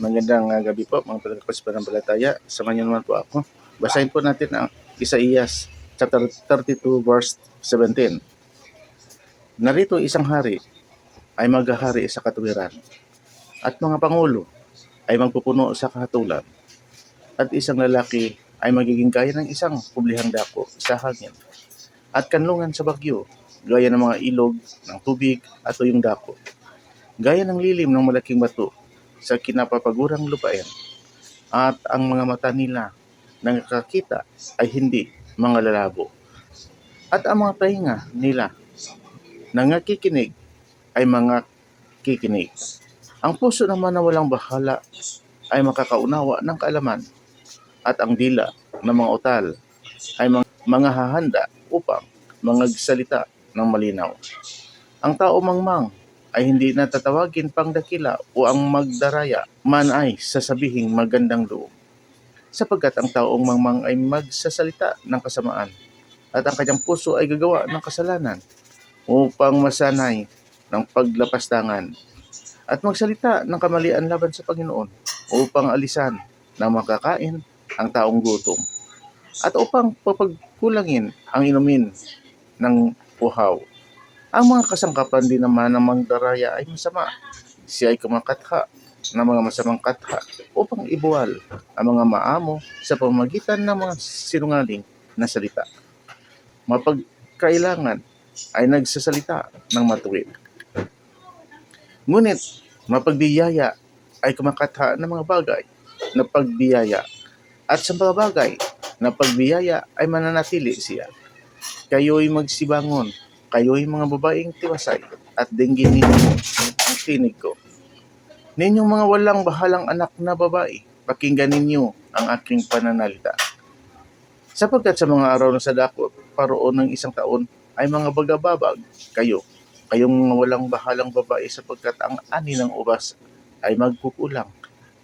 Magandang uh, gabi po mga pagkakos pa ng balataya. Samahan niyo naman po ako. Basahin po natin ang Isaías chapter 32 verse 17. Narito isang hari ay maghahari sa katuwiran at mga pangulo ay magpupuno sa kahatulan at isang lalaki ay magiging gaya ng isang publihang dako sa hangin at kanlungan sa bagyo gaya ng mga ilog ng tubig at tuyong dako gaya ng lilim ng malaking bato sa kinapapagurang lupain at ang mga mata nila na nakakita ay hindi mga lalabo at ang mga tainga nila na nakikinig ay mga kikinig. Ang puso naman na walang bahala ay makakaunawa ng kaalaman at ang dila ng mga utal ay mga, mga hahanda upang mga salita ng malinaw. Ang tao mangmang ay hindi natatawagin pang dakila o ang magdaraya man ay sasabihing magandang loob. Sapagkat ang taong mangmang ay magsasalita ng kasamaan at ang kanyang puso ay gagawa ng kasalanan upang masanay ng paglapastangan at magsalita ng kamalian laban sa Panginoon upang alisan ng makakain ang taong gutom at upang papagkulangin ang inumin ng uhaw. Ang mga kasangkapan din naman ng mangdaraya ay masama. Siya ay kumakatha ng mga masamang katha upang ibuwal ang mga maamo sa pamamagitan ng mga sinungaling na salita. Mapagkailangan ay nagsasalita ng matuwid. Ngunit mapagbiyaya ay kumakatha ng mga bagay na pagbiyaya at sa mga bagay na pagbiyaya ay mananatili siya. Kayo'y magsibangon, kayo'y mga babaeng tiwasay at dinggin ninyo ang tinig ko. Ninyong mga walang bahalang anak na babae, pakinggan ninyo ang aking pananalita. Sapagkat sa mga araw na sa dakot, paroon ng isang taon, ay mga bagababag kayo. Kayong mga walang bahalang babae sapagkat ang ani ng ubas ay magkukulang.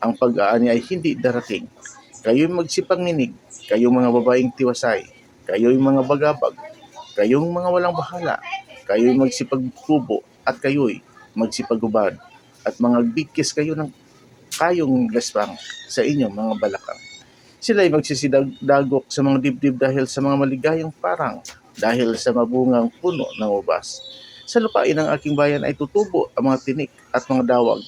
Ang pag-aani ay hindi darating. Kayo'y magsipanginig, kayong mga babaeng tiwasay, kayo'y mga bagabag, kayong mga walang bahala, kayo'y magsipagkubo at kayo'y magsipagubad at mga bigkis kayo ng kayong gaspang sa inyong mga balakang. Sila ay magsisidagdagok sa mga dibdib dahil sa mga maligayang parang dahil sa mabungang puno ng ubas. Sa lupain ng aking bayan ay tutubo ang mga tinik at mga dawag.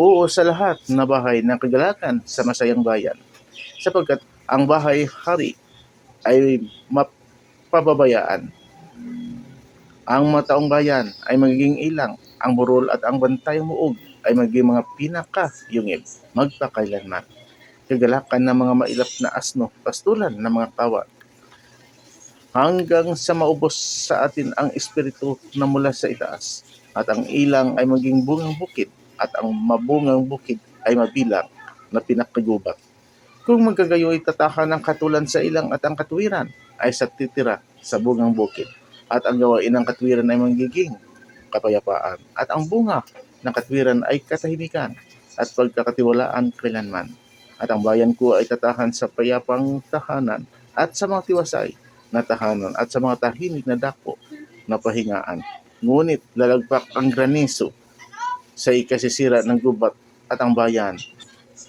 Oo sa lahat na bahay ng kagalakan sa masayang bayan. Sapagkat ang bahay hari ay mapababayaan. Ang mataong bayan ay magiging ilang, ang burol at ang bantay muog ay magiging mga pinaka yungib, magpakailanman. Kagalakan ng mga mailap na asno, pastulan ng mga kawan. Hanggang sa maubos sa atin ang espiritu na mula sa itaas, at ang ilang ay maging bungang bukid, at ang mabungang bukid ay mabilang na pinakagubat. Kung magkagayo ay tatakan ng katulan sa ilang at ang katuwiran ay sa titira sa bungang bukid at ang gawain ng katwiran ay magiging kapayapaan at ang bunga ng katwiran ay katahimikan at pagkakatiwalaan kailanman. At ang bayan ko ay tatahan sa payapang tahanan at sa mga tiwasay na tahanan at sa mga tahimik na dako na pahingaan. Ngunit lalagpak ang graniso sa ikasisira ng gubat at ang bayan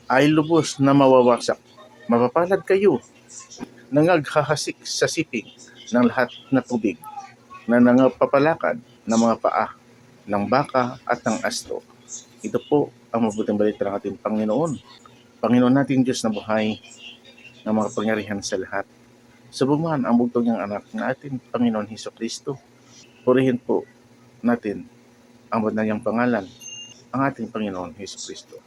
ay lubos na mawawasak. Mapapalad kayo nangaghahasik sa siping ng lahat na tubig na nangapapalakad ng mga paa ng baka at ng asto. Ito po ang mabuting balita ng ating Panginoon. Panginoon natin Diyos na buhay ng mga pangyarihan sa lahat. Subuman ang bugtong niyang anak na ating Panginoon Heso Kristo. Purihin po natin ang banal niyang pangalan, ang ating Panginoon Heso Kristo.